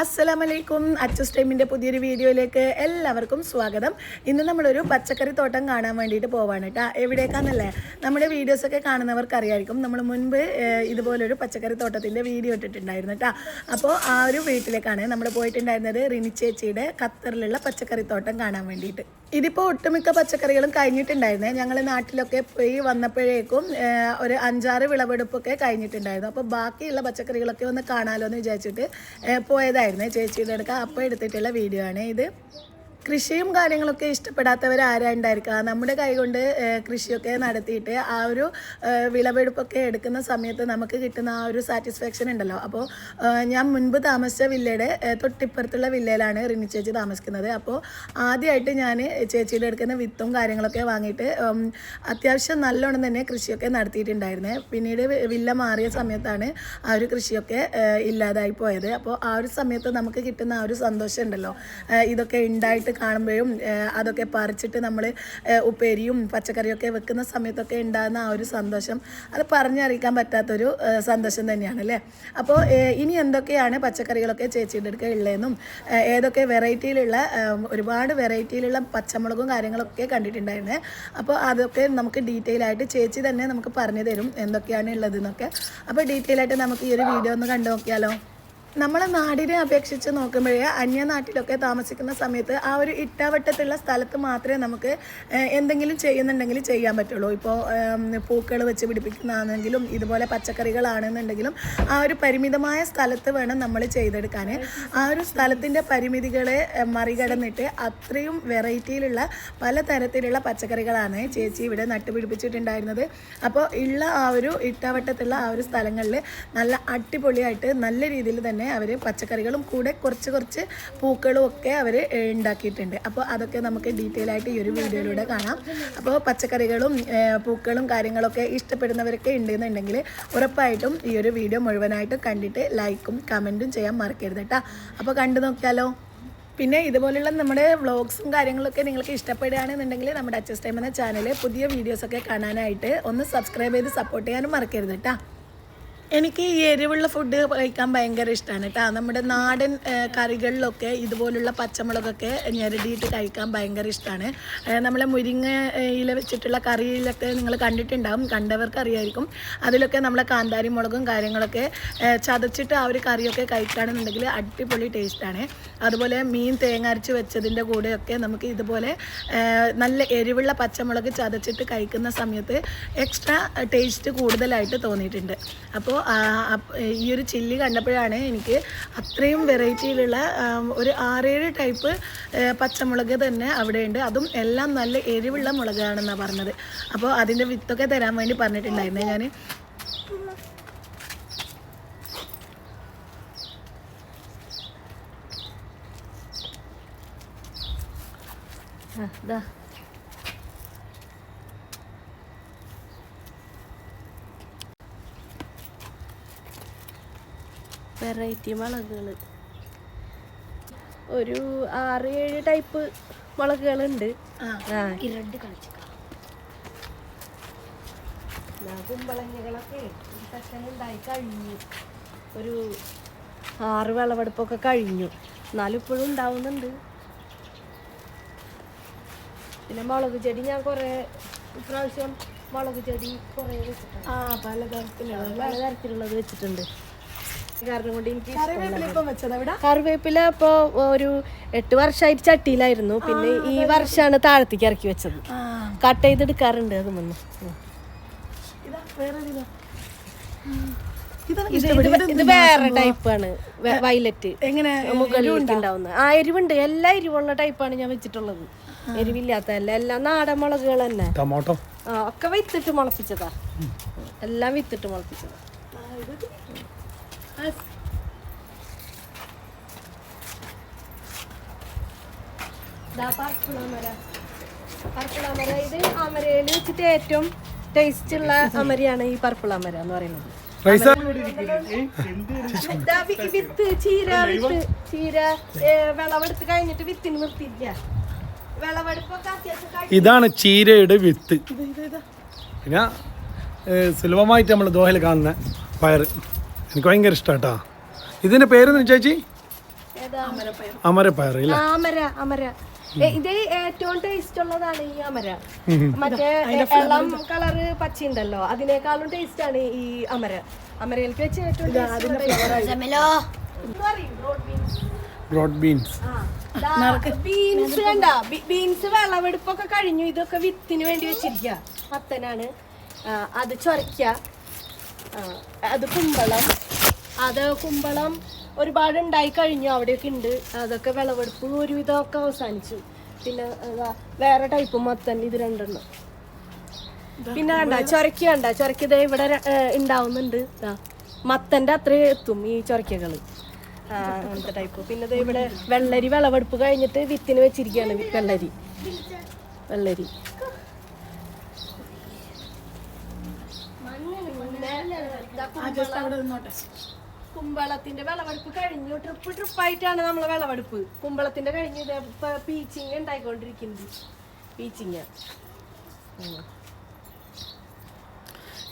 അസ്സലാമലൈക്കും. അച്ചസ് ടൈമിന്റെ പുതിയൊരു വീഡിയോയിലേക്ക് എല്ലാവർക്കും സ്വാഗതം. ഇന്ന് നമ്മളൊരു പച്ചക്കറി തോട്ടം കാണാൻ വേണ്ടിയിട്ട് പോവാണ് കേട്ടോ എവിടേക്കാന്നല്ലേ? നമ്മുടെ വീഡിയോസൊക്കെ കാണുന്നവർക്കറിയായിരിക്കും നമ്മൾ മുൻപ് ഇതുപോലൊരു പച്ചക്കറി തോട്ടത്തിന്റെ വീഡിയോ ഇട്ടിട്ടുണ്ടായിരുന്നു കേട്ടോ അപ്പോൾ ആ ഒരു വീട്ടിലേക്കാണ് നമ്മൾ പോയിട്ടുണ്ടായിരുന്നത് റിനി ചേച്ചിയുടെ ഖത്തറിലുള്ള പച്ചക്കറി തോട്ടം കാണാൻ വേണ്ടിയിട്ട്. ഇതിപ്പോൾ ഒട്ടുമിക്ക പച്ചക്കറികളും കഴിഞ്ഞിട്ടുണ്ടായിരുന്നേ. ഞങ്ങൾ നാട്ടിലൊക്കെ പോയി വന്നപ്പോഴേക്കും ഒരു അഞ്ചാറ് വിളവെടുപ്പൊക്കെ കഴിഞ്ഞിട്ടുണ്ടായിരുന്നു. അപ്പോൾ ബാക്കിയുള്ള പച്ചക്കറികളൊക്കെ ഒന്ന് കാണാമല്ലോ എന്ന് വിചാരിച്ചിട്ട് ഏഹ്, പോയതായിരുന്നേ ചേച്ചിയുടെ അടുക്ക അപ്പോൾ എടുത്തിട്ടുള്ള വീഡിയോ ആണ് ഇത്. കൃഷിയും കാര്യങ്ങളൊക്കെ ഇഷ്ടപ്പെടാത്തവർ ആരാ നമ്മുടെ കൈകൊണ്ട് കൃഷിയൊക്കെ നടത്തിയിട്ട് ആ ഒരു വിളവെടുപ്പൊക്കെ എടുക്കുന്ന സമയത്ത് നമുക്ക് കിട്ടുന്ന ആ ഒരു സാറ്റിസ്ഫാക്ഷൻ ഉണ്ടല്ലോ. അപ്പോൾ ഞാൻ മുൻപ് താമസിച്ച വില്ലയുടെ തൊട്ടിപ്പുറത്തുള്ള വില്ലയിലാണ് റിനി ചേച്ചി താമസിക്കുന്നത്. അപ്പോൾ ആദ്യമായിട്ട് ഞാൻ ചേച്ചിയുടെ എടുക്കുന്ന വിത്തും കാര്യങ്ങളൊക്കെ വാങ്ങിയിട്ട് അത്യാവശ്യം നല്ലോണം തന്നെ കൃഷിയൊക്കെ നടത്തിയിട്ടുണ്ടായിരുന്നത് പിന്നീട് വില്ല മാറിയ സമയത്താണ് ആ ഒരു കൃഷിയൊക്കെ ഇല്ലാതായി പോയത്. അപ്പോൾ ആ ഒരു സമയത്ത് നമുക്ക് കിട്ടുന്ന ആ ഒരു സന്തോഷം ഉണ്ടല്ലോ. ഇതൊക്കെ ഉണ്ടായിട്ട് കാണുമ്പോഴും അതൊക്കെ പറിച്ചിട്ട് നമ്മൾ ഉപ്പേരിയും പച്ചക്കറിയൊക്കെ വെക്കുന്ന സമയത്തൊക്കെ ഉണ്ടാകുന്ന ആ ഒരു സന്തോഷം. അത് പറഞ്ഞറിയിക്കാൻ പറ്റാത്തൊരു സന്തോഷം തന്നെയാണ് അല്ലേ? അപ്പോൾ ഇനി എന്തൊക്കെയാണ് പച്ചക്കറികളൊക്കെ ചേച്ചിയുടെ അടുക്ക ഉള്ളതെന്നും ഏതൊക്കെ വെറൈറ്റിയിലുള്ള ഒരുപാട് വെറൈറ്റിയിലുള്ള പച്ചമുളകും കാര്യങ്ങളൊക്കെ കണ്ടിട്ടുണ്ടായിരുന്നേ. അപ്പോൾ അതൊക്കെ നമുക്ക് ഡീറ്റെയിൽ ആയിട്ട് ചേച്ചി തന്നെ നമുക്ക് പറഞ്ഞു തരും എന്തൊക്കെയാണ് ഉള്ളതെന്നൊക്കെ. അപ്പോൾ ഡീറ്റെയിൽ ആയിട്ട് നമുക്ക് ഈ ഒരു വീഡിയോ ഒന്ന് കണ്ടു നോക്കിയാലോ? നമ്മളെ നാടിനെ അപേക്ഷിച്ച് നോക്കുമ്പോഴേ അന്യനാട്ടിലൊക്കെ താമസിക്കുന്ന സമയത്ത് ആ ഒരു ഇട്ടാവട്ടത്തുള്ള സ്ഥലത്ത് മാത്രമേ നമുക്ക് എന്തെങ്കിലും ചെയ്യുന്നുണ്ടെങ്കിൽ ചെയ്യാൻ പറ്റുള്ളൂ. ഇപ്പോൾ പൂക്കൾ വെച്ച് പിടിപ്പിക്കുന്നതാണെങ്കിലും ഇതുപോലെ പച്ചക്കറികളാണെന്നുണ്ടെങ്കിലും ആ ഒരു പരിമിതമായ സ്ഥലത്ത് വേണം നമ്മൾ ചെയ്തെടുക്കാൻ ആ ഒരു സ്ഥലത്തിന്റെ പരിമിതികളെ മറികടന്നിട്ട് അത്രയും വെറൈറ്റിയിലുള്ള പലതരത്തിലുള്ള പച്ചക്കറികളാണ് ചേച്ചി ഇവിടെ നട്ടുപിടിപ്പിച്ചിട്ടുണ്ടായിരുന്നത്. അപ്പോൾ ഉള്ള ആ ഒരു ഇട്ടാവട്ടത്തുള്ള ആ ഒരു സ്ഥലങ്ങളിൽ നല്ല അടിപൊളിയായിട്ട് നല്ല രീതിയിൽ തന്നെ അവർ പച്ചക്കറികളും കൂടെ കുറച്ച് കുറച്ച് പൂക്കളും ഒക്കെ അവർ ഉണ്ടാക്കിയിട്ടുണ്ട്. അപ്പോൾ അതൊക്കെ നമുക്ക് ഡീറ്റെയിൽ ആയിട്ട് ഈ ഒരു വീഡിയോയിലൂടെ കാണാം. അപ്പോൾ പച്ചക്കറികളും പൂക്കളും കാര്യങ്ങളൊക്കെ ഇഷ്ടപ്പെടുന്നവരൊക്കെ ഉണ്ടെന്നുണ്ടെങ്കിൽ ഉറപ്പായിട്ടും ഈ ഒരു വീഡിയോ മുഴുവനായിട്ടും കണ്ടിട്ട് ലൈക്കും കമന്റും ചെയ്യാൻ മറക്കരുത് കേട്ടോ. അപ്പോൾ കണ്ടു നോക്കിയാലോ? പിന്നെ ഇതുപോലുള്ള നമ്മുടെ വ്ളോഗ്സും കാര്യങ്ങളൊക്കെ നിങ്ങൾക്ക് ഇഷ്ടപ്പെടുകയാണെന്നുണ്ടെങ്കിൽ നമ്മുടെ അച്ചസ് ടൈം എന്ന ചാനൽ പുതിയ വീഡിയോസൊക്കെ കാണാനായിട്ട് ഒന്ന് സബ്സ്ക്രൈബ് ചെയ്ത് സപ്പോർട്ട് ചെയ്യാനും മറക്കരുത് കേട്ടോ. എനിക്ക് ഈ എരിവുള്ള ഫുഡ് കഴിക്കാൻ ഭയങ്കര ഇഷ്ടമാണ് കേട്ടോ നമ്മുടെ നാടൻ കറികളിലൊക്കെ ഇതുപോലുള്ള പച്ചമുളകൊക്കെ ഞെരടിയിട്ട് കഴിക്കാൻ ഭയങ്കര ഇഷ്ടമാണ് നമ്മളെ മുരിങ്ങ ഇല വെച്ചിട്ടുള്ള കറിയിലൊക്കെ നിങ്ങൾ കണ്ടിട്ടുണ്ടാകും കണ്ടവർക്ക് അറിയായിരിക്കും അതിലൊക്കെ നമ്മളെ കാന്താരി മുളകും കാര്യങ്ങളൊക്കെ ചതച്ചിട്ട് ആ ഒരു കറിയൊക്കെ കഴിക്കുകയാണെന്നുണ്ടെങ്കിൽ അടിപൊളി ടേസ്റ്റാണ് അതുപോലെ മീൻ തേങ്ങ അരച്ച് വെച്ചതിന്റെ കൂടെയൊക്കെ നമുക്ക് ഇതുപോലെ നല്ല എരിവുള്ള പച്ചമുളക് ചതച്ചിട്ട് കഴിക്കുന്ന സമയത്ത് എക്സ്ട്രാ ടേസ്റ്റ് കൂടുതലായിട്ട് തോന്നിയിട്ടുണ്ട്. അപ്പോൾ ഈ ഒരു ചില്ലി കണ്ടപ്പോഴാണ് എനിക്ക് അത്രയും വെറൈറ്റിയിലുള്ള ഒരു ആറേഴ് ടൈപ്പ് പച്ചമുളക് തന്നെ അവിടെയുണ്ട്. അതും എല്ലാം നല്ല എരിവുള്ള മുളകാണെന്നാണ് പറഞ്ഞത്. അപ്പോൾ അതിന്റെ വിത്തൊക്കെ തരാൻ വേണ്ടി പറഞ്ഞിട്ടുണ്ടായിരുന്നേ ഞാൻ ദാ. വെറൈറ്റി മുളകുകൾ ഒരു ആറ് ഏഴ് ടൈപ്പ് മുളകുകളുണ്ട്. കുമ്പളങ്ങികളൊക്കെ ഉണ്ടായി കഴിഞ്ഞു. ഒരു ആറ് വിളവെടുപ്പൊക്കെ കഴിഞ്ഞു. എന്നാലും ഇപ്പോഴും ഉണ്ടാവുന്നുണ്ട്. പിന്നെ മുളക് ചെടി ഞാൻ കുറേ ഇപ്രാവശ്യം മുളക് ചെടി കുറേ വെച്ചിട്ടുണ്ട്. ആ പലതരത്തിലുള്ള പലതരത്തിലുള്ളത് വെച്ചിട്ടുണ്ട്. കാരണം കൊണ്ട് എനിക്ക് കറിവേപ്പില ഇപ്പോ ഒരു എട്ട് വർഷമായിട്ട് ചട്ടിയിലായിരുന്നു. പിന്നെ ഈ വർഷമാണ് താഴത്തേക്ക് ഇറക്കി വെച്ചത്. കട്ട് ചെയ്തെടുക്കാറുണ്ട് അത് മുന്നേ. ഇതാ വേറെ ടൈപ്പാണ്. വയലറ്റ്. എങ്ങനെ? മുകളിലേക്ക് ഉണ്ടാവുന്നത് ആ എരിവുണ്ട്. എല്ലാ എരിവുള്ള ടൈപ്പാണ് ഞാൻ വെച്ചിട്ടുള്ളത്. എരിവില്ലാത്ത എല്ലാം നാടൻ മുളകുകൾ തന്നെ. ടൊമാറ്റോ. ആ ഒക്കെ വിത്തിട്ട് മുളപ്പിച്ചതാ. എല്ലാം വിത്തിട്ട് മുളപ്പിച്ചതാ. പർപ്പിളാമര. പർപ്പിളാമര ഇത് അമരയിൽ വെച്ചിട്ട് ഏറ്റവും ടേസ്റ്റ് ഉള്ള അമരയാണ് ഈ പർപ്പിളാമര എന്ന് പറയുന്നത്. വിത്ത് ചീര വിത്ത് ചീര വിളവെടുത്ത് കഴിഞ്ഞിട്ട് വിത്തിന് നിർത്തിയില്ല. ഇതാണ് ചീരയുടെ വിത്ത്. പിന്നെ സുലഭമായിട്ട് നമ്മൾ ദോഹയിൽ കാണുന്ന പയർ എനിക്ക് ഭയങ്കര ഇഷ്ടമാണ് കേട്ടോ ഇതിന്റെ പേരെന്ന് ചേച്ചി? ഏതാ അമരപ്പയർ? ഇല്ല? ആ, അമര അമര. ഇത് ഏറ്റവും ടേസ്റ്റ് ഉള്ളതാണ് ഈ അമര. മറ്റേ ഇളം കളറ് പച്ച ഉണ്ടല്ലോ. അതിനേക്കാളും ടേസ്റ്റ് ആണ് ഈ അമര. അമരയിലേക്ക് വെച്ച് ഏറ്റവും ബ്രോഡ് ബീൻസ് ബീൻസ് കണ്ട ബീൻസ് വിളവെടുപ്പൊക്കെ കഴിഞ്ഞു. ഇതൊക്കെ വിത്തിന് വേണ്ടി വെച്ചിരിക്കാ. പത്തനാണ് അത് ചൊരക്ക ആ, അത് കുമ്പളം. അത് കുമ്പളം ഒരുപാട് ഉണ്ടായി കഴിഞ്ഞു അവിടെയൊക്കെ ഉണ്ട്. അതൊക്കെ വിളവെടുപ്പ് ഒരുവിധമൊക്കെ അവസാനിച്ചു. പിന്നെ വേറെ ടൈപ്പ് മത്തൻ ഇത് രണ്ടെണ്ണം. പിന്നെ കണ്ട ചൊരക്ക കണ്ട ചൊരക്കിത ഇവിടെ ഉണ്ടാവുന്നുണ്ട് മത്തന്റെ അത്രയും എത്തും ഈ ചൊരക്കകൾ. അങ്ങനത്തെ ടൈപ്പ് പിന്നെ ഇവിടെ വെള്ളരി വിളവെടുപ്പ് കഴിഞ്ഞിട്ട് വിത്തിന് വെച്ചിരിക്കുകയാണ് വെള്ളരി. വെള്ളരി പിന്നെ ദാ കുമ്പളം. കുമ്പളത്തിന്റെ വിളവെടുപ്പ് കഴിഞ്ഞു. ട്രിപ്പ് ട്രിപ്പായിട്ടാണ് നമ്മളെ വിളവെടുപ്പ്. കുമ്പളത്തിന്റെ കഴിഞ്ഞു ഇതേ പീച്ചിങ് ഉണ്ടായിക്കൊണ്ടിരിക്കുന്നത്. പീച്ചിങ്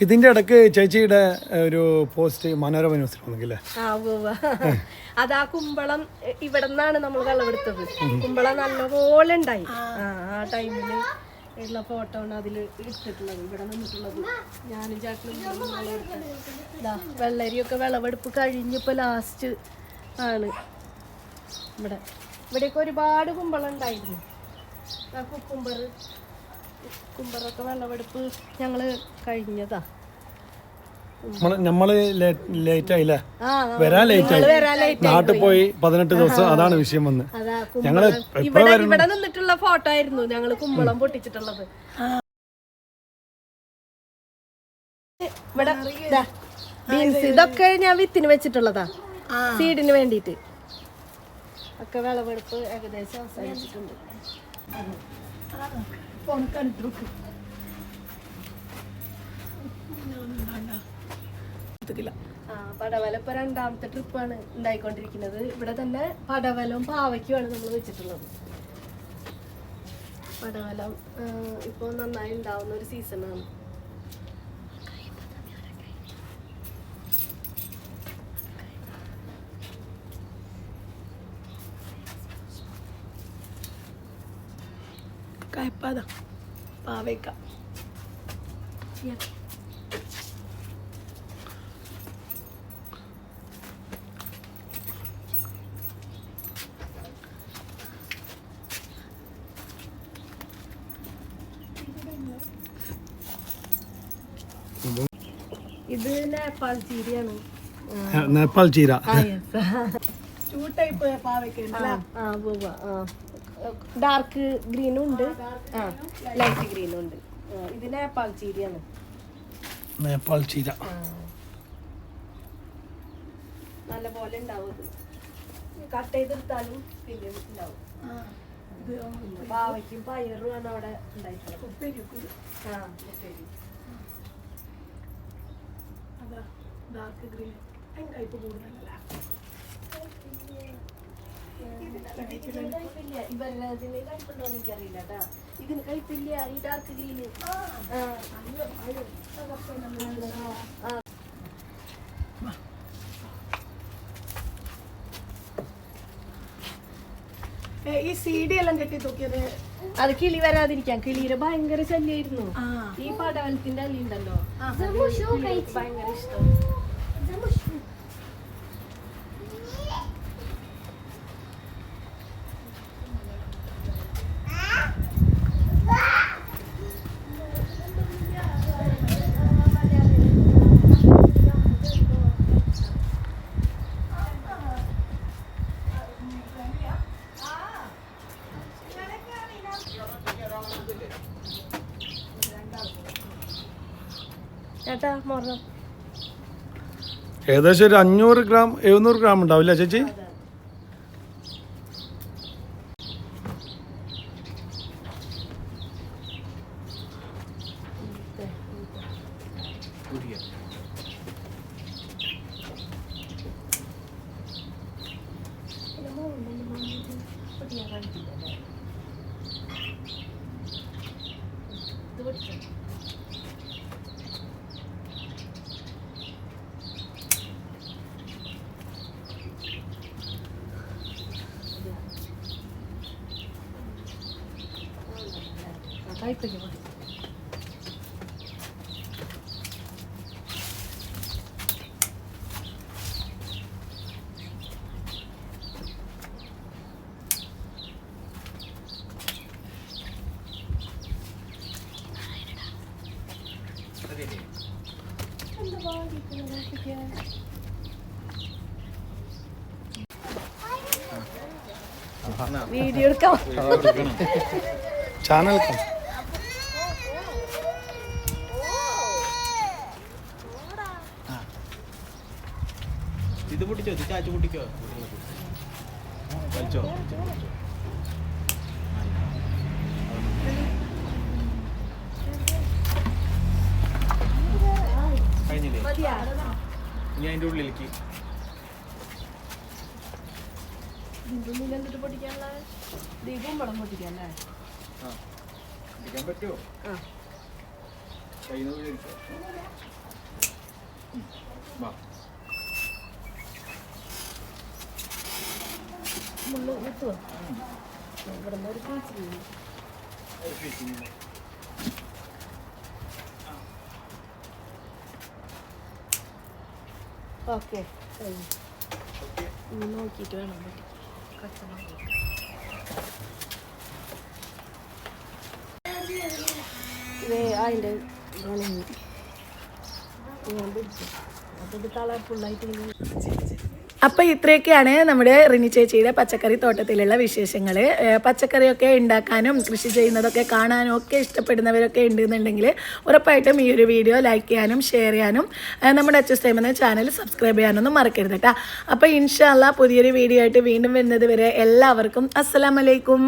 ഇതിന്റെ ഇടയ്ക്ക് ചേച്ചിയുടെ ഒരു പോസ്റ്റ് മനോരമ ന്യൂസിൽ വന്നെങ്കിലേ? ആ. അതാ കുമ്പളം ഇവിടെ നിന്നാണ് നമ്മൾ വിളവെടുത്തത്. കുമ്പളം നല്ലപോലെ ഉണ്ടായി. ആ ആ ടൈമിൽ. ഉള്ള ഫോട്ടോ ആണ് അതിൽ ഇട്ടിട്ടുള്ളത്. ഇവിടെ നിന്നിട്ടുള്ളത് ഞാനും ദാ വെള്ളരിയൊക്കെ വിളവെടുപ്പ് കഴിഞ്ഞപ്പോൾ ലാസ്റ്റ് ആണ്. ഇവിടെ ഇവിടെയൊക്കെ ഒരുപാട് കുമ്പളം ഉണ്ടായിരുന്നു. ആ കുക്കുംബർ കുമ്പറൊക്കെ വിളവെടുപ്പ് ഞങ്ങൾ കഴിഞ്ഞതാ. നമ്മൾ ലേറ്റ് ആയില്ലേ വരാൻ ലേറ്റ് ആയി നാട്ടിൽ പോയി പതിനെട്ട് ദിവസം അതാണ് വിഷയം വന്ന് ഞങ്ങൾ ഇവിടെ നിന്നിട്ടുള്ള ഫോട്ടോ ആയിരുന്നു ഞങ്ങൾ കുമ്പളം പൊട്ടിച്ചിട്ടുള്ളത് ബീൻസ് ഇതൊക്കെ ഞാൻ വിത്തിന് വെച്ചിട്ടുള്ളതാ സീഡിന് വേണ്ടിട്ട് ഒക്കെ വിളവെടുപ്പ് ഏകദേശം അവസാനിച്ചിട്ടുണ്ട് ആ പടവലം ഇപ്പൊ രണ്ടാമത്തെ ട്രിപ്പാണ് ഉണ്ടായിക്കൊണ്ടിരിക്കുന്നത്. ഇവിടെ തന്നെ പടവലവും പാവയ്ക്കുമാണ് നമ്മൾ വെച്ചിട്ടുള്ളത്. പടവലം ഇപ്പോൾ ഇപ്പൊ നന്നായി ഉണ്ടാവുന്ന ഒരു സീസണാണ് കയപ്പാതാ പാവേക്ക ഇത് നേപ്പാൾ ചീരയാണ്. നേപ്പാൾ ചീര. ഡാർക്ക് ഗ്രീനും ഉണ്ട്. ലൈറ്റ് ഗ്രീനും ഉണ്ട്. ഇത് നേപ്പാൾ ചീരയാണ്. നേപ്പാൾ ചീര. നല്ല പോലെ ഉണ്ടാവും ഇത്. കട്ട് ചെയ്തെടുത്താലും പിന്നെ ഉണ്ടാവും. പാവയ്ക്കും പയറുമാണ് അവിടെ ഉണ്ടായിട്ടുള്ളത്. ഡാർക്ക് ഗ്രീൻ കയ്പ് കൂടുതലല്ല എനിക്കറിയില്ല ട്ടാ. ഇതിന് കയ്പില്ല ഈ ഡാർക്ക് ഗ്രീന് ഏ, ഈ സീഡി എല്ലാം കെട്ടി തൂക്കിയത് അത് കിളി വരാതിരിക്കാൻ. കിളിയുടെ ഭയങ്കര ശല്യായിരുന്നു. ഈ പടവലത്തിന്റെ അല്ലിണ്ടല്ലോ. ഉണ്ടല്ലോ ഭയങ്കര ഇഷ്ടം. ഏകദേശം ഒരു അഞ്ഞൂറ് ഗ്രാം എഴുന്നൂറ് ഗ്രാം ഉണ്ടാവില്ല ചേച്ചി Thank പിടിച്ചോ. പൊടി വീഡിയോ എടുക്കാം. ചാനൽ ഇത് പൊട്ടിച്ചോ? ഇത് ചാച്ചു പൊട്ടിക്കോ? വലിച്ചോ? കഴിഞ്ഞില്ലേ? ഇനി അതിന്റെ ഉള്ളിലേക്ക്. എന്നിട്ട് പൊട്ടിക്കാനുള്ള ദീപം പടം പൊട്ടിക്കല്ലേ ആ പിടിക്കാൻ പറ്റുമോ? ആ. കയ്യിൽ നിന്ന് വാ. മുള്ളു കുത്തുവോ ഇവിടെ നിന്ന് ഒരു പീസ് ഒരു ഫിഷിങ് ഓക്കെ കഴിഞ്ഞു ഓക്കെ ഇനി നോക്കിയിട്ട് വേണം പൊട്ടിക്കാൻ കച്ചവടം ഇതേ അതിന്റെ ഉണങ്ങി ഞാൻ പിടിച്ചു അപ്പോൾ കളർ ഫുള്ളായിട്ട് ഇങ്ങനെ അപ്പോൾ ഇത്രയൊക്കെയാണ് നമ്മുടെ റിനി ചേച്ചിയുടെ പച്ചക്കറി തോട്ടത്തിലുള്ള വിശേഷങ്ങൾ പച്ചക്കറിയൊക്കെ ഉണ്ടാക്കാനും കൃഷി ചെയ്യുന്നതൊക്കെ കാണാനും ഒക്കെ ഇഷ്ടപ്പെടുന്നവരൊക്കെ ഉണ്ടെന്നുണ്ടെങ്കിൽ ഉറപ്പായിട്ടും ഈ ഒരു വീഡിയോ ലൈക്ക് ചെയ്യാനും ഷെയർ ചെയ്യാനും നമ്മുടെ അച്ചസ് ടൈം എന്ന ചാനൽ സബ്സ്ക്രൈബ് ചെയ്യാനൊന്നും മറക്കരുത് കേട്ടോ അപ്പോൾ ഇൻഷാല്ല പുതിയൊരു വീഡിയോ ആയിട്ട് വീണ്ടും വരുന്നത് വരെ എല്ലാവർക്കും അസ്സലാമലൈക്കും.